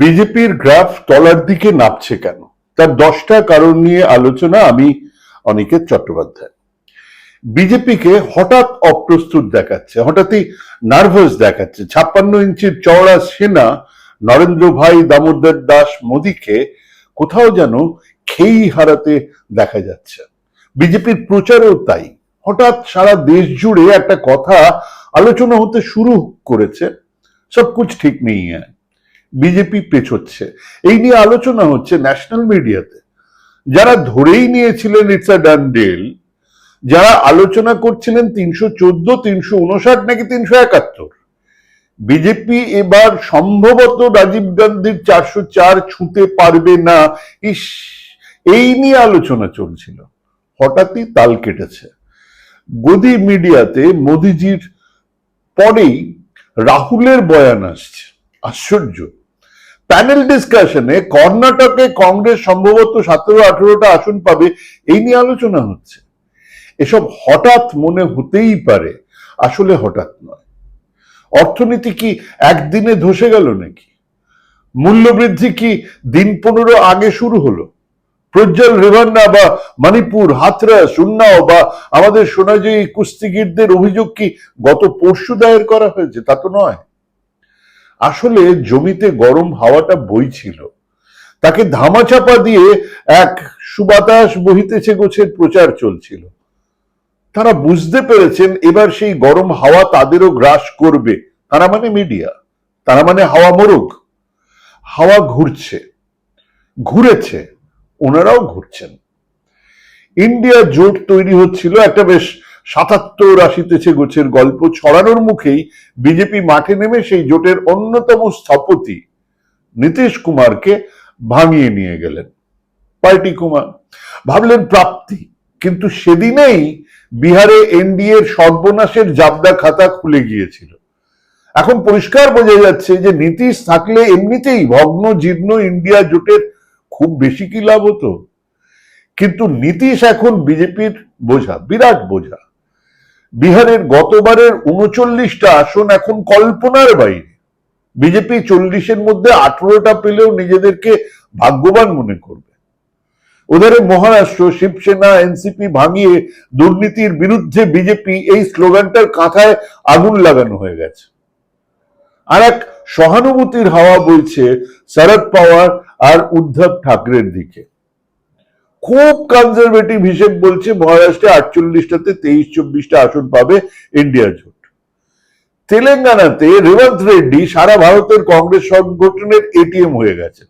বিজেপির গ্রাফ তলার দিকে নামছে কেন? তার দশটা কারণ নিয়ে আলোচনা আমি অনিকেত চট্টোপাধ্যায়। বিজেপিকে হঠাৎ অপ্রস্তুত দেখাচ্ছে, হঠাৎই নার্ভাস দেখাচ্ছে। ছাপ্পান্ন ইঞ্চির চওড়া সেনা নরেন্দ্র ভাই দামোদর দাস মোদীকে কোথাও যেন খেই হারাতে দেখা যাচ্ছে। বিজেপির প্রচারও তাই। হঠাৎ সারা দেশ জুড়ে একটা কথা আলোচনা হতে শুরু করেছে সব কুছ ঠিক নেই হ্যাঁ বিজেপি পেছোচ্ছে এই নিয়ে আলোচনা হচ্ছে ন্যাশনাল মিডিয়াতে যারা ধরেই নিয়েছিলেন ইটস আ ডান ডিল যারা আলোচনা করছিলেন তিনশো চোদ্দ, তিনশো উনষাট নাকি তিনশো একাত্তর। বিজেপি এবার সম্ভবত রাজীব গান্ধীর চারশো চার ছুঁতে পারবে না। ইস, এই নিয়ে আলোচনা চলছিল। হঠাৎই তাল কেটেছে। গদি মিডিয়াতে মোদিজির পরেই রাহুলের বয়ান আসছে। আশ্চর্য। প্যানেল ডিসকাশনে কর্ণাটকে কংগ্রেস সম্ভবত সতেরো আঠেরোটা আসন পাবে, এই নিয়ে আলোচনা হচ্ছে। এসব হঠাৎ মনে হতেই পারে, আসলে হঠাৎ নয়। অর্থনীতি কি একদিনে ধসে গেল নাকি? মূল্যবৃদ্ধি কি দিন পনেরো আগে শুরু হলো? প্রজ্জ্বল রেভান্না বা মণিপুর হাতরাস উন্নাও বা আমাদের সোনাজয়ী কুস্তিগিরদের অভিযোগ কি গত পরশু দায়ের করা হয়েছে? তা তো নয়। আসলে জমিতে গরম হাওয়াটা বইছিল। তাকে ধামাচাপা দিয়ে এক সুবাতাস বহিতেছে গোছের প্রচার চলছিল। তারা বুঝতে পেরেছেন এবার সেই গরম হাওয়া তাদেরও গ্রাস করবে। তারা মানে মিডিয়া, তারা মানে হাওয়া মোরগ হাওয়া ঘুরছে, ঘুরেছে, ওনারাও ঘুরছেন। ইন্ডিয়া জোট তৈরি হচ্ছিল একটা বেশ সাতাত্তর আসিতেছে গোছের গল্প ছড়ানোর মুখেই বিজেপি মাঠে নেমে সেই জোটের অন্যতম স্থপতি নীতিশ কুমারকে ভাঙিয়ে নিয়ে গেলেন। পার্টি কুমার ভাবলেন প্রাপ্তি, কিন্তু সেদিনেই বিহারে এনডিএর সর্বনাশের জাবদা খাতা খুলে গিয়েছিল। এখন পরিষ্কার বোঝা যাচ্ছে যে নীতিশ থাকলে এমনিতেই ভগ্ন, জীর্ণ ইন্ডিয়া জোটের খুব বেশি কি লাভ হতো? কিন্তু নীতিশ এখন বিজেপির বোঝা, বিরাট বোঝা। বিহারের গতবারের উনচল্লিশটা আসন এখন কল্পনার বাইরে। বিজেপি চল্লিশের মধ্যে আঠারোটা পেলেও নিজেদেরকে ভাগ্যবান মনে করবে। ওধারে মহারাষ্ট্র, শিবসেনা, এনসিপি ভাঙিয়ে দুর্নীতির বিরুদ্ধে বিজেপি এই স্লোগানটার কাঁথায় আগুন লাগানো হয়ে গেছে। আর এক সহানুভূতির হাওয়া বইছে শরদ পাওয়ার আর উদ্ধব ঠাকরের দিকে। খুব কনজারভেটিভ হিসেব বলছে, মহারাষ্ট্রে আটচল্লিশটাতে তেইশ চব্বিশটা আসন পাবে ইন্ডিয়া জোট। তেলেঙ্গানাতে রেবন্ত রেড্ডি সারা ভারতের কংগ্রেস সংগঠনের এটিএম হয়ে গেছে।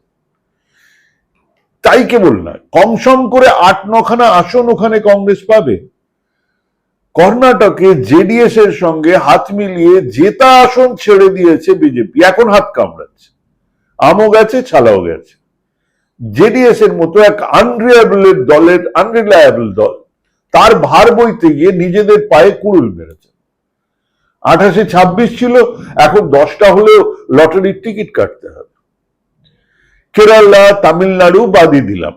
তাই কেবল নয়, কম সম করে আট নখানা আসন ওখানে কংগ্রেস পাবে। কর্ণাটকে জেডিএস এর সঙ্গে হাত মিলিয়ে জেতা আসন ছেড়ে দিয়েছে বিজেপি, এখন হাত কামড়াচ্ছে। আমও গেছে, ছালাও গেছে। জেডিএস এর মতো এক আনরিলায়েবল দলের আনরিলায়েবল দল, তার ভার বইতে গিয়ে নিজেদের পায়ে কুড়ুল মেরেছে। আঠাশে ছাব্বিশ ছিল, এখন দশটা হলেও লটারির টিকিট কাটতে হবে। কেরালা, তামিলনাড়ু বাদই দিলাম।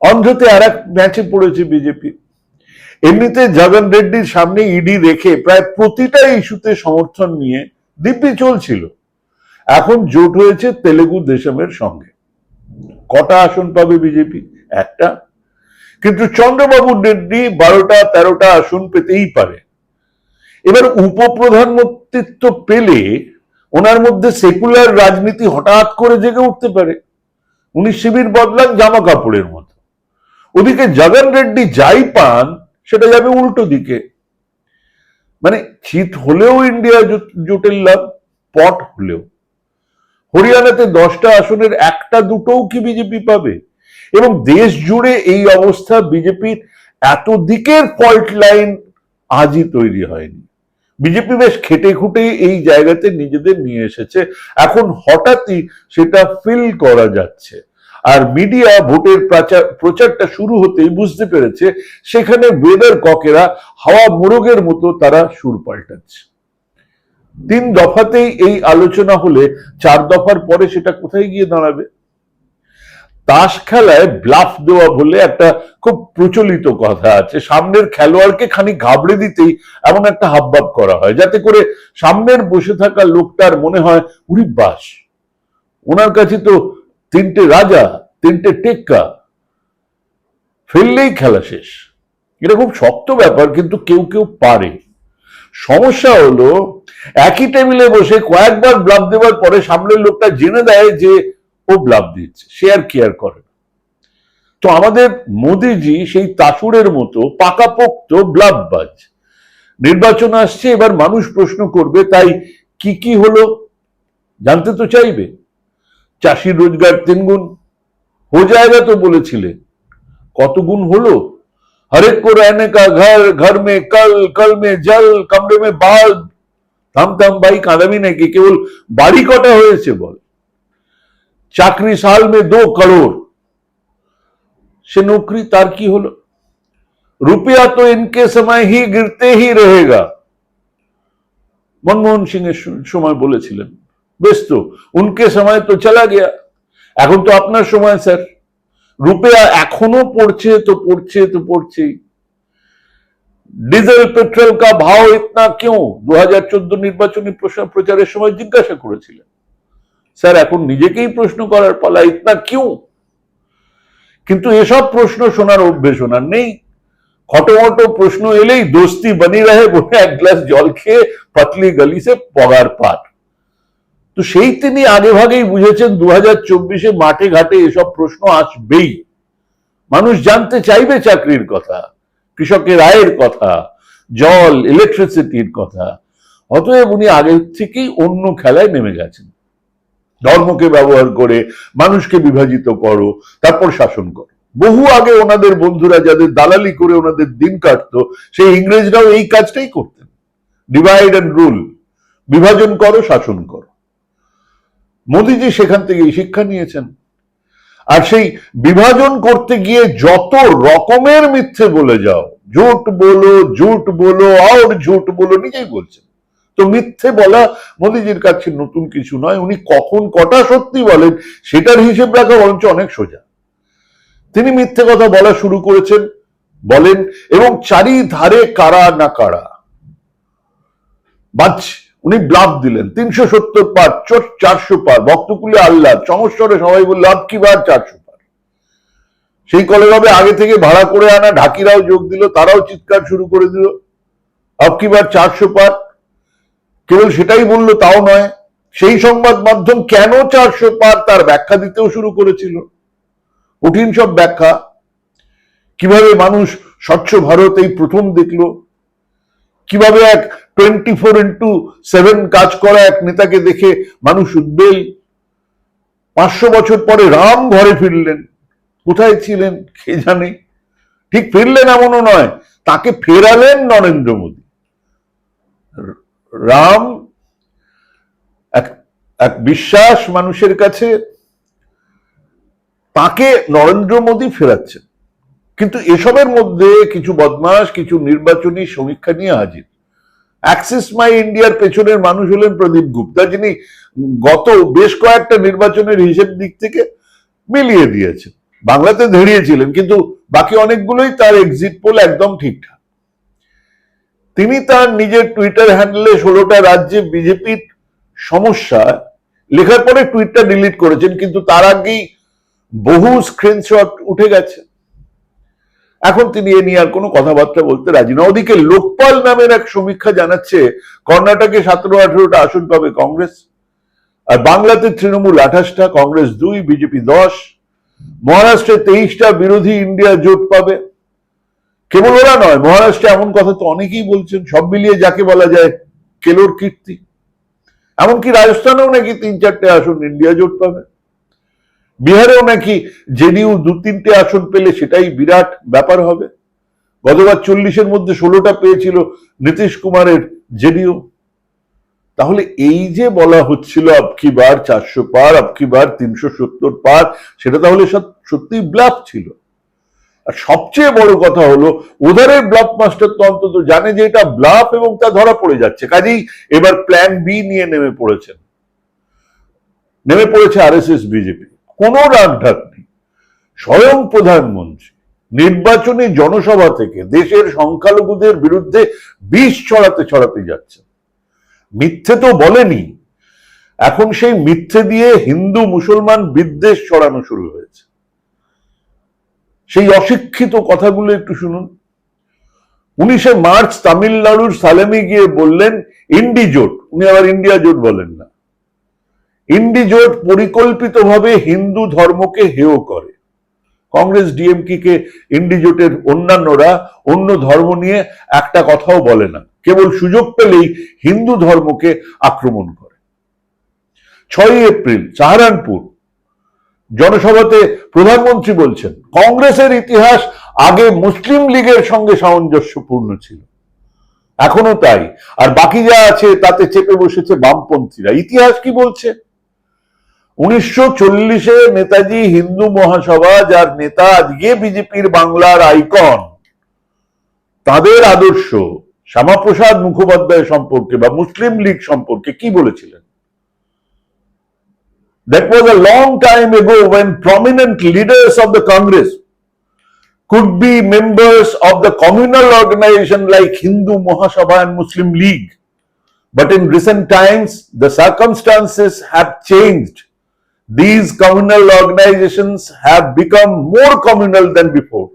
অন্ধ্রতে আর এক ম্যাচে পড়েছে বিজেপি। এমনিতে জগন রেড্ডির সামনে ইডি রেখে প্রায় প্রতিটা ইস্যুতে সমর্থন নিয়ে দিব্যি চলছিল। এখন জোট হয়েছে তেলেগু দেশমের সঙ্গে। কটা আসন পাবে বিজেপি? একটা। কিন্তু চন্দ্রবাবু রেড্ডি বারোটা, তেরোটা আসন পেতেই পারে। এবার উপপ্রধানমন্ত্রিত্ব পেলে ওনার মধ্যে সেকুলার রাজনীতি হঠাৎ করে জেগে উঠতে পারে। উনি শিবির বদলান জামা কাপড়ের মতো। ওদিকে জগন রেড্ডি যাই পান, সেটা যাবে উল্টো দিকে। মানে চিত হলেও ইন্ডিয়া জোটের লাভ, পট হলেও। হরিয়ানাতে দশটা আসনের একটা দুটোও কি বিজেপি পাবে? এবং দেশ জুড়ে এই অবস্থা বিজেপির এত দিকের ফল্ট লাইন আজই তৈরি হয়নি। বিজেপি বেশ খেটে খুঁটে এই জায়গাতে নিজেদের নিয়ে এসেছে। এখন হঠাৎই সেটা ফিল করা যাচ্ছে। আর মিডিয়া ভোটের প্রচার, প্রচারটা শুরু হতেই বুঝতে পেরেছে, সেখানে ওয়েদার ককেরা হাওয়া মোরগের মতো তারা সুর পাল্টাচ্ছে। তিন দফাতেই এই আলোচনা হলে চার দফার পরে সেটা কোথায় গিয়ে দাঁড়াবে? তাস খেলায় ব্লাফ দেওয়া বলে একটা খুব প্রচলিত কথা আছে। সামনের খেলোয়াড়কে খানিক ঘাবড়ে দিতেই এমন একটা হাবভাব করা হয়, যাতে করে সামনের বসে থাকা লোকটার মনে হয়, উরি বাস, ওনার কাছে তো তিনটে রাজা, তিনটে টেক্কা, ফেললেই খেলা শেষ। এটা খুব শক্ত ব্যাপার, কিন্তু কেউ কেউ পারে। সমস্যা হলো, একই টেবিলে বসে কয়েকবার ব্লাব দেওয়ার পরে সামনের লোকটা জেনে দেয় যে ও ব্লাব দিচ্ছে, সে আর কেয়ার করে তো আমাদের মোদিজি সেই তাসুরের মতো পাকাপোক্ত ব্লাববাজ নির্বাচন আসছে, এবার মানুষ প্রশ্ন করবে, তাই কি কি হলো? জানতে তো চাইবে। চাষির রোজগার তিনগুণ। হো জায়গা তো বলেছিলেন কত গুণ হলো? हरेक को रहने का घर घर में कल कल में जल कमरे में बाल्ब থাম থাম ভাই কাঁদাবি নাকি কেবল বাড়ি কটা হয়েছে বল চাকরি সাল মে দো করোড় সে নৌকরি তার কি হলো रुपया तो इनके समय ही गिरते ही रहेगा মনমোহন সিং এর স- সময় বলেছিলেন বেশ তো উনকে সময় তো চলা গিয়া এখন তো আপনার সময় স্যার রুপিয়া এখনও পড়ছে তো পড়ছে তো পড়ছেই। ডিজেল, পেট্রোল কা ভাও ইতনা क्यों দু হাজার চোদ্দ নির্বাচনী প্রচারের সময় জিজ্ঞাসা করেছিলেন। স্যার, এখন নিজেকেই প্রশ্ন করার পালা ইতনা কিউ কিন্তু এসব প্রশ্ন শোনার অভ্যেস ওনার নেই। খটোমটো প্রশ্ন এলেই দোস্তি বনি রহে বলে এক গ্লাস জল খেয়ে পাতলি গলি সে পগার পার তো সেই তিনি আগে ভাগেই বুঝেছেন দু হাজার চব্বিশে মাঠে ঘাটে এসব প্রশ্ন আসবেই। মানুষ জানতে চাইবে চাকরির কথা, কৃষকের আয়ের কথা, জল ইলেকট্রিসিটির কথা। অতএব উনি আগের থেকেই অন্য খেলায় নেমে গেছেন। ধর্মকে ব্যবহার করে, মানুষকে বিভাজিত করো, তারপর শাসন করো। বহু আগে ওনাদের বন্ধুরা যাদের দালালি করে ওনাদের দিন কাটতো, সেই ইংরেজরাও এই কাজটাই করতেন। ডিভাইড অ্যান্ড রুল বিভাজন করো, শাসন করো। মোদিজি সেখান থেকে শিক্ষা নিয়েছেন। আর সেই বিভাজন করতে গিয়ে যত রকমের মিথ্যে বলে যাও, ঝুট বলো ঝুট বলো, আর ঝুট বলো, নিজেই বলছেন। তো মিথ্যে বলা মোদিজির কাছে নতুন কিছু নয়, উনি কখন কটা সত্যি বলেন সেটার হিসেব রাখা বরঞ্চ অনেক সোজা। তিনি মিথ্যে কথা বলা শুরু করেছেন, বলেন, এবং চারিধারে কারা না কারা। বাজছে উনি ব্লাফ দিলেন। তিনশো সত্তর পার চারশো পার, ভক্তকুলে আল্লাহ চমৎসরে সবাই বলল আব কি বার? চারশো পার। সেই কলেভাবে আগে থেকে ভাড়া করে আনা ঢাকিরাও যোগ দিল, তারাও চিৎকার শুরু করে দিল আব কি বার? চারশো পার। কেবল সেটাই বলল, তাও নয়, সেই সংবাদ মাধ্যম কেন চারশো পার তার ব্যাখ্যা দিতেও শুরু করেছিল? কঠিন সব ব্যাখ্যা। কীভাবে মানুষ স্বচ্ছ ভারত এই প্রথম দেখল? কীভাবে এক টোয়েন্টি ফোর ইন্টু সেভেন কাজ করা এক নেতাকে দেখে মানুষ উদ্বেল। পাঁচশো বছর পরে রাম ঘরে ফিরলেন। কোথায় ছিলেন কে জানে? ঠিক ফিরলেন এমনও নয়, তাকে ফেরালেন নরেন্দ্র মোদী। রাম এক এক বিশ্বাস মানুষের কাছে, তাকে নরেন্দ্র মোদী ফেরাচ্ছেন। কিন্তু এসবের মধ্যে কিছু বদমাস কিছু নির্বাচনী সমীক্ষা নিয়ে হাজির। অ্যাক্সিস মাই ইন্ডিয়ার পেছনের মানুষ হলেন প্রদীপ গুপ্তা, যিনি গত বেশ কয়েকটা নির্বাচনের হিসেব দিক থেকে মিলিয়ে দিয়েছেন। বাংলাতে ধেড়িয়েছিলেন কিন্তু বাকি অনেকগুলোই তার এক্সিট পোল একদম ঠিকঠাক। তিনি তার নিজের টুইটার হ্যান্ডেলে ষোলোটা রাজ্যে বিজেপির সমস্যা, লেখার পরে টুইটটা ডিলিট করেছেন, কিন্তু তার আগেই বহু স্ক্রিনশট উঠে গেছে। এখন তিনি এ নিয়ে আর কোনো কথাবার্তা বলতে রাজি না ওদিকে লোকপাল নামের এক সমীক্ষা জানাচ্ছে, কর্ণাটকে সতেরো আঠেরোটা আসন পাবে কংগ্রেস, আর বাংলাতে তৃণমূল আঠাশটা, কংগ্রেস দুই, বিজেপি দশ, মহারাষ্ট্রে তেইশটা বিরোধী ইন্ডিয়া জোট পাবে। কেবল ওরা নয়, মহারাষ্ট্রে এমন কথা তো অনেকেই বলছেন, সব মিলিয়ে যাকে বলা যায় কেলোর কীর্তি। এমনকি রাজস্থানেও নাকি তিন চারটে আসন ইন্ডিয়া জোট পাবে। বিহারেও নাকি জেডিইউ দু তিনটে আসন পেলে সেটাই বিরাট ব্যাপার হবে। গতবার চল্লিশের মধ্যে ষোলোটা পেয়েছিল নীতিশ কুমারের জেডিইউ। তাহলে এই যে বলা হচ্ছিল আপকি বার চারশো পার আপকি বার তিনশো সত্তর পার সেটা তাহলে সত্যি ব্লাফ ছিল। আর সবচেয়ে বড় কথা হলো, ওধারের ব্লাফ মাস্টার তো অন্তত জানে যে এটা ব্লাফ এবং তা ধরা পড়ে যাচ্ছে। কাজেই এবার প্ল্যান বি নিয়ে নেমে পড়েছেন। নেমে পড়েছে আর এস এস বিজেপি কোনো রাগ ঢাক নেই। স্বয়ং প্রধানমন্ত্রী, নির্বাচনী জনসভা থেকে দেশের সংখ্যালঘুদের বিরুদ্ধে বিষ ছড়াতে ছড়াতে যাচ্ছে মিথ্যে তো বলেনি। এখন সেই মিথ্যে দিয়ে হিন্দু মুসলমান বিদ্বেষ ছড়ানো শুরু হয়েছে। সেই অশিক্ষিত কথাগুলো একটু শুনুন। উনিশে মার্চ তামিলনাড়ুর সালেমি গিয়ে বললেন, ইন্ডি জোট। উনি আবার ইন্ডিয়া জোট বলেন না। ইন্ডি জোট পরিকল্পিতভাবে হিন্দু ধর্মকে হেয় করে। কংগ্রেস ডিএমকে কে ইন্ডি জোটের অন্যান্যরা অন্য ধর্ম নিয়ে একটা কথাও বলে না। কেবল সুযোগ পেলেই হিন্দু ধর্মকে আক্রমণ করে। ছয়ই এপ্রিল, সাহারানপুর। জনসভাতে প্রধানমন্ত্রী বলছেন, কংগ্রেসের ইতিহাস আগে মুসলিম লীগের সঙ্গে সামঞ্জস্যপূর্ণ ছিল। এখনও তাই। আর বাকি যা আছে তাতে চেপে বসেছে বামপন্থীরা। ইতিহাস কি বলছে? উনিশশো চল্লিশে নেতাজি হিন্দু মহাসভা যার নেতা আজকে বিজেপির বাংলার আইকন তাদের আদর্শ শ্যামাপ্রসাদ মুখোপাধ্যায় সম্পর্কে বা মুসলিম লীগ সম্পর্কে কি বলেছিলেন That was a long time ago when prominent leaders of the Congress could be members of the communal organization like Hindu Mahasabha and Muslim League. But in recent times, the circumstances have changed. These communal organizations have become more communal than before.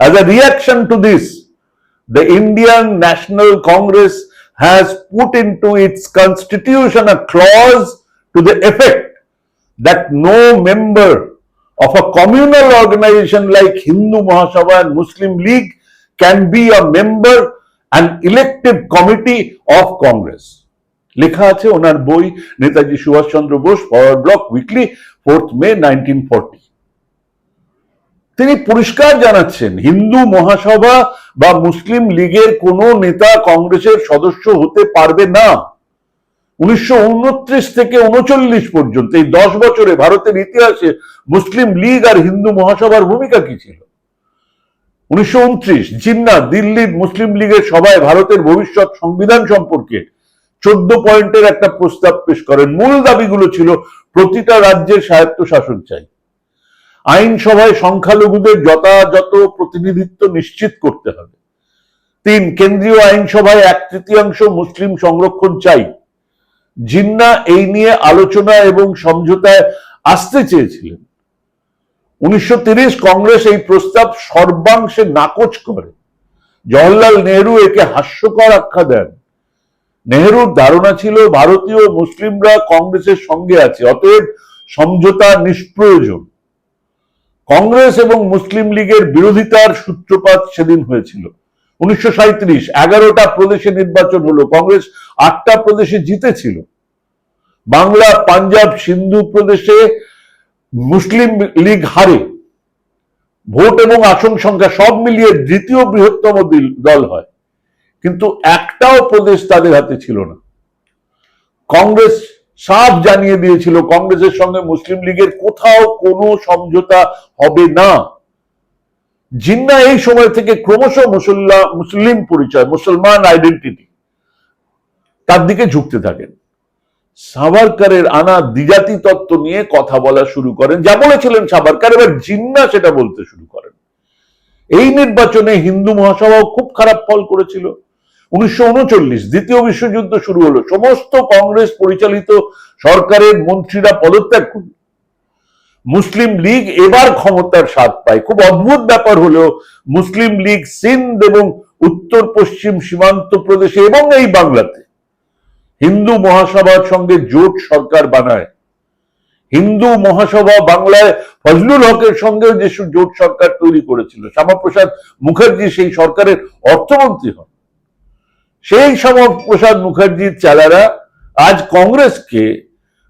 As a reaction to this, the Indian National Congress has put into its constitution a clause to the effect that no member of a communal organization like Hindu Mahasabha and Muslim League can be a member and elective committee of Congress. লেখা আছে ওনার বই, Netaji Subhashchandra Bose Forward Bloc weekly, fourth May nineteen forty. তিনি পরিষ্কার জানাচ্ছেন, হিন্দু মহাসভা বা মুসলিম লীগের কোনো নেতা কংগ্রেসের সদস্য হতে পারবে না। উনিশশো উনত্রিশ থেকে উনচল্লিশ পর্যন্ত, এই দশ বছরে ভারতের ইতিহাসে মুসলিম লীগ আর হিন্দু মহাসভার ভূমিকা কি ছিল? উনিশশো উনত্রিশ জিন্না দিল্লির মুসলিম লীগের সভায় ভারতের ভবিষ্যৎ সংবিধান সম্পর্কে চোদ্দ পয়েন্টের একটা প্রস্তাব পেশ করেন। মূল দাবিগুলো ছিল, প্রতিটা রাজ্যের স্বায়ত্ত শাসন চাই। আইনসভায় সংখ্যালঘুদের যথাযথ প্রতিনিধিত্ব নিশ্চিত করতে হবে। তিন, কেন্দ্রীয় আইনসভায় এক তৃতীয়াংশ মুসলিম সংরক্ষণ চাই। জিন্না এই নিয়ে আলোচনা এবং সমঝোতায় আসতে চেয়েছিলেন। উনিশশো কংগ্রেস এই প্রস্তাব সর্বাংশে নাকচ করে। জওহরলাল নেহরু একে হাস্যকর আখ্যা দেন। নেহরুর ধারণা ছিল ভারতীয় মুসলিমরা কংগ্রেসের সঙ্গে আছে, অতএব সমঝোতা নিষ্প্রয়োজন। কংগ্রেস এবং মুসলিম লীগের বিরোধিতার সূত্রপাত সেদিন হয়েছিল। উনিশশো সাঁত্রিশ এগারোটা প্রদেশে নির্বাচন হলো, কংগ্রেস আটটা প্রদেশে জিতেছিল। বাংলা, পাঞ্জাব, সিন্ধু প্রদেশে মুসলিম লীগ হারে। ভোট এবং আসন সংখ্যা সব মিলিয়ে দ্বিতীয় বৃহত্তম দল হয়। কিন্তু একটাও প্রদেশ তাদের হাতে ছিল না। কংগ্রেস সাফ জানিয়ে দিয়েছিল, কংগ্রেসের সঙ্গে মুসলিম লীগের কোথাও কোনো সমঝোতা হবে না। জিন্না এই সময় থেকে ক্রমশ মুসল্লা, মুসলিম পরিচয়, মুসলমান আইডেন্টিটি তার দিকে ঝুঁকতে থাকেন। সাভারকারের আনা দ্বিজাতি তত্ত্ব নিয়ে কথা বলা শুরু করেন। যা বলেছিলেন সাভারকার, এবার জিন্না সেটা বলতে শুরু করেন। এই নির্বাচনে হিন্দু মহাসভাও খুব খারাপ ফল করেছিল। উনিশশো উনচল্লিশ দ্বিতীয় বিশ্বযুদ্ধ শুরু হলো। সমস্ত কংগ্রেস পরিচালিত সরকারের মন্ত্রীরা পদত্যাগ করল মুসলিম লীগ এবার ক্ষমতার স্বাদ পায়। খুব অদ্ভুত ব্যাপার হলো মুসলিম লীগ সিন্ধ এবং উত্তর পশ্চিম সীমান্ত প্রদেশে এবং এই বাংলাতে হিন্দু মহাসভার সঙ্গে জোট সরকার বানায়। হিন্দু মহাসভা বাংলায় ফজলুল হকের সঙ্গেও যে জোট সরকার তৈরি করেছিল। শ্যামাপ্রসাদ মুখার্জি সেই সরকারের অর্থমন্ত্রী হন। সেই শ্যামাপ্রসাদ মুখার্জির চালারা আজ কংগ্রেসকে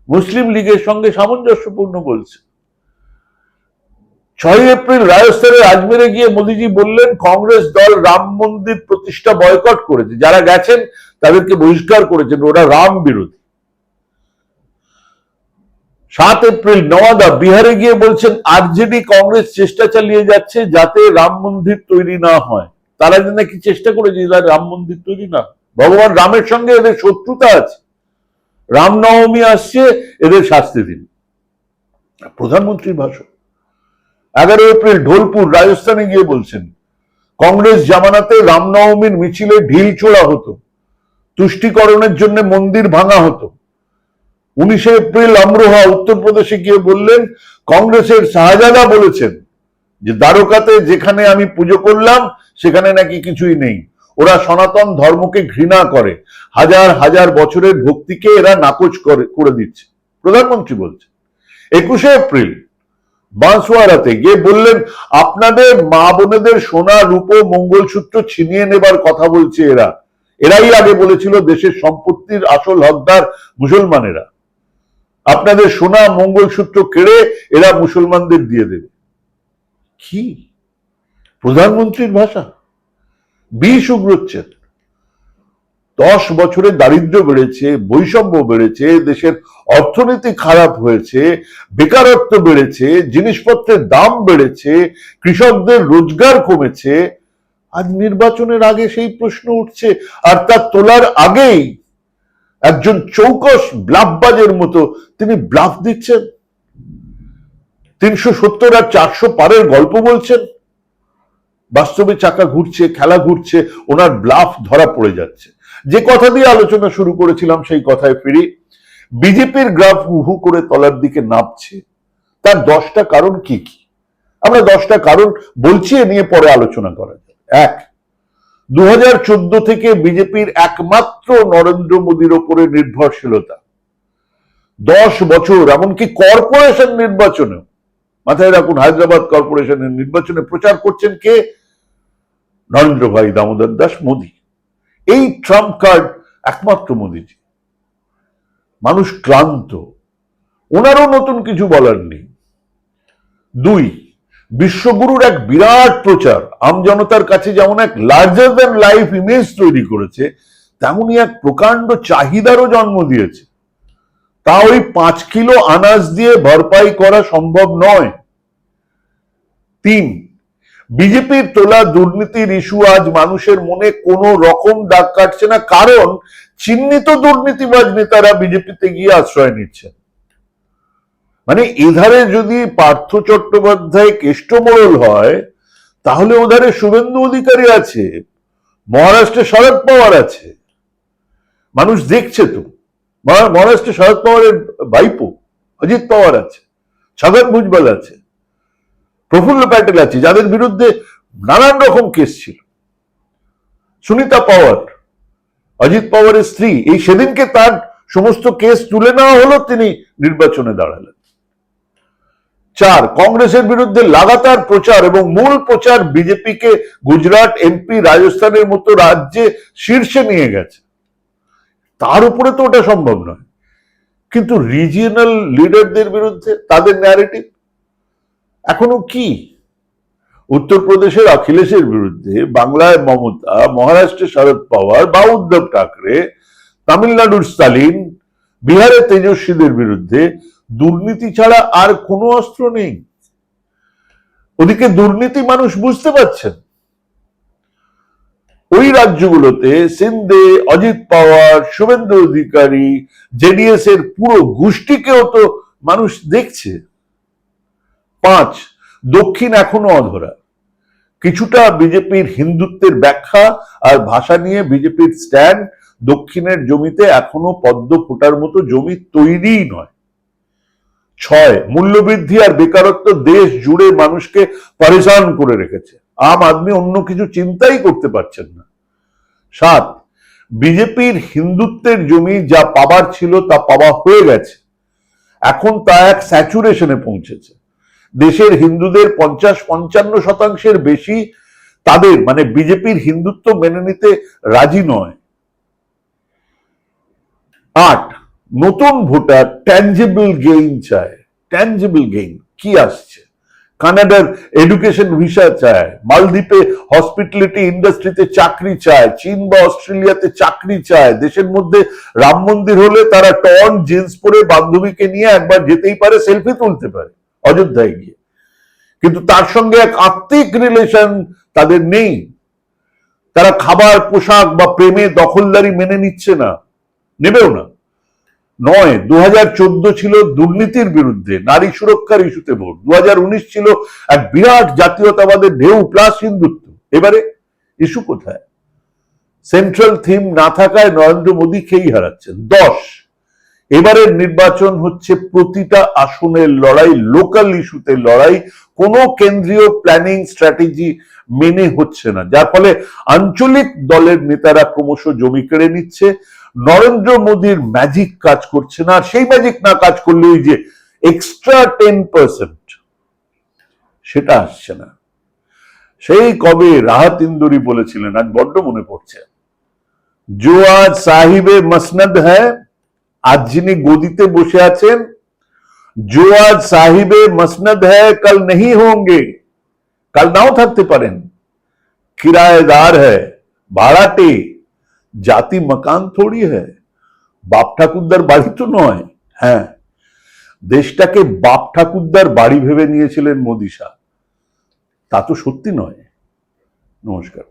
মুসলিম লীগের সঙ্গে সামঞ্জস্যপূর্ণ বলছে। ছয় এপ্রিল রাজস্থানের আজমেরে গিয়ে মোদিজি বললেন, কংগ্রেস দল রাম মন্দির প্রতিষ্ঠা বয়কট করেছে। যারা গেছেন, তাদেরকে বহিষ্কার করেছেন, ওরা রাম বিরোধী। সাত এপ্রিল নওয়াদা বিহারে গিয়ে বলছেন, আরজেডি কংগ্রেস চেষ্টা চালিয়ে যাচ্ছে যাতে রাম মন্দির তৈরি না হয়। তারা যে নাকি চেষ্টা করেছে রাম মন্দির তৈরি না। ভগবান রামের সঙ্গে এদের শত্রুতা আছে। রামনবমী আসছে, এদের শাস্তি দিন। প্রধানমন্ত্রীর ভাষণ। এগারো এপ্রিল ঢোলপুর, রাজস্থানে গিয়ে বলছেন, কংগ্রেস জামানাতে রামনবমীর মিছিলে ঢিল ছোড়া হতো। তুষ্টিকরণের জন্য মন্দির ভাঙা হতো। উনিশে এপ্রিল আমরোহা উত্তরপ্রদেশে গিয়ে বললেন, কংগ্রেসের শাহজাদা বলেছেন যে দ্বারকাতে যেখানে আমি পুজো করলাম, সেখানে নাকি কিছুই নেই। ওরা সনাতন ধর্মকে ঘৃণা করে। হাজার হাজার বছরের ভক্তিকে এরা নাকচ করে করে দিচ্ছে। প্রধানমন্ত্রী বলছে একুশে এপ্রিল, বাঁশওয়ারাতে গিয়ে বললেন, আপনাদের মা বোনেদের সোনা, রূপো, মঙ্গলসূত্র ছিনিয়ে নেবার কথা বলছে এরা। এরাই আগে বলেছিল দেশের সম্পত্তির আসল হকদার মুসলমানেরা। আপনাদের সোনা, মঙ্গলসূত্র কেড়ে এরা মুসলমানদের দিয়ে দেবে। কি? প্রধানমন্ত্রীর ভাষা। বিষ উগ্রচ্ছেদ দশ বছরে দারিদ্র বেড়েছে, বৈষম্য বেড়েছে, দেশের অর্থনীতি খারাপ হয়েছে, বেকারত্ব বেড়েছে, জিনিসপত্রের দাম বেড়েছে, কৃষকদের রোজগার কমেছে। আজ নির্বাচনের আগে সেই প্রশ্ন উঠছে, আর তা তোলার আগেই একজন চৌকস ব্লাফবাজের মতো তিনি ব্লাফ দিচ্ছেন। তিনশো সত্তর আর চারশো পারের গল্প বলছেন। বাস্তবে চাকা ঘুরছে, খেলা ঘুরছে, ওনার ব্লাফ ধরা পড়ে যাচ্ছে। যে কথা দিয়ে আলোচনা শুরু করেছিলাম, সেই কথায় ফিরি। বিজেপির গ্রাফ হু করে তলার দিকে নামছে। তার দশটা কারণ কি কি? আমরা দশটা কারণ বলছি, এ নিয়ে পরে আলোচনা করা যাবে এক দু থেকে বিজেপির একমাত্র নরেন্দ্র মোদীর ওপরে নির্ভরশীলতা। দশ বছর, এমনকি কর্পোরেশন নির্বাচনেও। মাথায় রাখুন, হায়দ্রাবাদ কর্পোরেশনের নির্বাচনে প্রচার করছেন কে? নরেন্দ্র ভাই দামোদর দাস মোদী। এই ট্রাম্প কার্ড একমাত্র মোদীজি। মানুষ ক্লান্ত। ওনারও নতুন কিছু বলার নেই। দুই, বিশ্বগুরুর এক বিরাট প্রচার। আমজনতার কাছে যেমন এক লার্জার দ্যান লাইফ ইমেজ তৈরি করেছে, তেমনই এক প্রকাণ্ড চাহিদারও জন্ম দিয়েছে। তা ওই পাঁচ কিলো আনাজ দিয়ে ভরপাই করা সম্ভব নয়। তিন, বিজেপির তোলা দুর্নীতির ইস্যু আজ মানুষের মনে কোনো রকম দাগ কাটছে না, কারণ চিহ্নিত দুর্নীতিবাজ নেতারা বিজেপিতে গিয়ে আশ্রয় নিচ্ছেন। মানে এধারে যদি পার্থ চট্টোপাধ্যায় কেষ্টমোড়ল হয়, তাহলে ওধারে শুভেন্দু অধিকারী আছে, মহারাষ্ট্রে শরদ পাওয়ার আছে। মানুষ দেখছে তো। মহারাষ্ট্রে শরদ পাওয়ারের ভাইপো অজিত পাওয়ার আছে ছগন ভুজবল আছে, প্রফুল্ল প্যাটেল আছে, যাদের বিরুদ্ধে নানান রকম কেস ছিল। সুনিতা পাওয়ার, অজিত পাওয়ারের স্ত্রী, এই সেদিনকে তার সমস্ত কেস তুলে নেওয়া হলো, তিনি নির্বাচনে দাঁড়ালেন। চার, কংগ্রেসের বিরুদ্ধে লাগাতার প্রচার এবং মূল প্রচার বিজেপিকে গুজরাট, এমপি, রাজস্থানের মতো রাজ্যে শীর্ষে নিয়ে গেছে। তার উপরে তো ওটা সম্ভব নয়। কিন্তু রিজিয়নাল লিডারদের বিরুদ্ধে তাদের ন্যারেটিভ এখনও কি? উত্তরপ্রদেশের অখিলেশের বিরুদ্ধে বাংলায় মমতা, মহারাষ্ট্রে শরদ পাওয়ার বা উদ্ধব ঠাকরে, তামিলনাড়ুর স্টালিন বিহারের তেজস্বীদের বিরুদ্ধে দুর্নীতি ছাড়া আর কোনো অস্ত্র নেই। ওদিকে দুর্নীতি মানুষ বুঝতে পারছেন। ওই রাজ্যগুলোতে সিন্ধে, অজিত পাওয়ার, শুভেন্দু অধিকারী জেডিএস এর পুরো গোষ্ঠীকেও তো মানুষ দেখছে। পাঁচ, দক্ষিণ এখনও অধরা। কিছুটা বিজেপির হিন্দুত্বের ব্যাখ্যা আর ভাষা নিয়ে বিজেপির স্ট্যান্ড দক্ষিণের জমিতে এখনও পদ্ম ফোটার মতো জমি তৈরিই নয়। ছয়, মূল্যবৃদ্ধি আর বেকারত্ব দেশ জুড়ে মানুষকে পরেশান করে রেখেছে। আম আদমি অন্য কিছু চিন্তাই করতে পারছেন না। সাত, বিজেপির হিন্দুত্বের জমি যা পাবার ছিল তা পাওয়া হয়ে গেছে। এখন তা এক স্যাচুরেশনে পৌঁছেছে। দেশের হিন্দুদের পঞ্চাশ পঞ্চান্ন শতাংশের বেশি তাদের মানে বিজেপির হিন্দুত্ব মেনে নিতে রাজি নয়। আট, নতুন ভোটার ট্যাঞ্জেবল গেইন চায়। ট্যাঞ্জেবল গেইন কি আসছে? কানাডার এডুকেশন ভিসা চায়, মালদ্বীপে হসপিটালিটি ইন্ডাস্ট্রিতে চাকরি চায়, চীন বা অস্ট্রেলিয়াতে চাকরি চায়, দেশের মধ্যে রাম মন্দির হলে তারা টন, জিন্স পরে বান্ধবীকে নিয়ে একবার যেতেই পারে, সেলফি তুলতে পারে, অযোধ্যায় গিয়ে। কিন্তু তার সঙ্গে এক আত্মিক রিলেশন তাদের নেই। তারা খাবার, পোশাক বা প্রেমে দখলদারি মেনে নিচ্ছে না, নেবেও না। নয় দু ছিল দুর্নীতির বিরুদ্ধে নারী সুরক্ষার ইস্যুতে ভোট। দু ছিল এক বিরাট জাতীয়তাবাদের ঢেউ প্লাস হিন্দুত্ব। এবারে ইস্যু কোথায়? সেন্ট্রাল থিম না থাকায় নরেন্দ্র মোদী খেই হারাচ্ছেন। দশ, এবারের নির্বাচন হচ্ছে প্রতিটা আসনের লড়াই, লোকাল ইস্যুতে লড়াই। কোনো কেন্দ্রীয় প্ল্যানিং স্ট্র্যাটেজি মেনে হচ্ছে না। যার ফলে আঞ্চলিক দলের নেতারা ক্রমশ জমি কেড়ে নিচ্ছে। নরেন্দ্র মোদীর ম্যাজিক কাজ করছে না সেই ম্যাজিক না কাজ করলে ওই যে এক্সট্রা টেন পার্সেন্ট সেটা আসছে না। সেই কবে রাহাত ইন্দুরি বলেছিলেন, আজ বড্ড মনে পড়ছে। জো আজ সাহিবে মসনদ হ্যাঁ আজ যিনি গদিতে বসে আছেন জো আজ সাহিবে মসনদ হ্যাঁ কাল নেই হোঙ্গে, কাল নাও থাকতে পারেন। কিরায়েদার হ্যাঁ ভাড়াটে জাতি মকান থোড়ি হ্যাঁ বাপ ঠাকুরদার বাড়ি তো নয় হ্যাঁ। দেশটাকে বাপ ঠাকুরদার বাড়ি ভেবে নিয়েছিলেন মোদিশা তা তো সত্যি নয়। নমস্কার।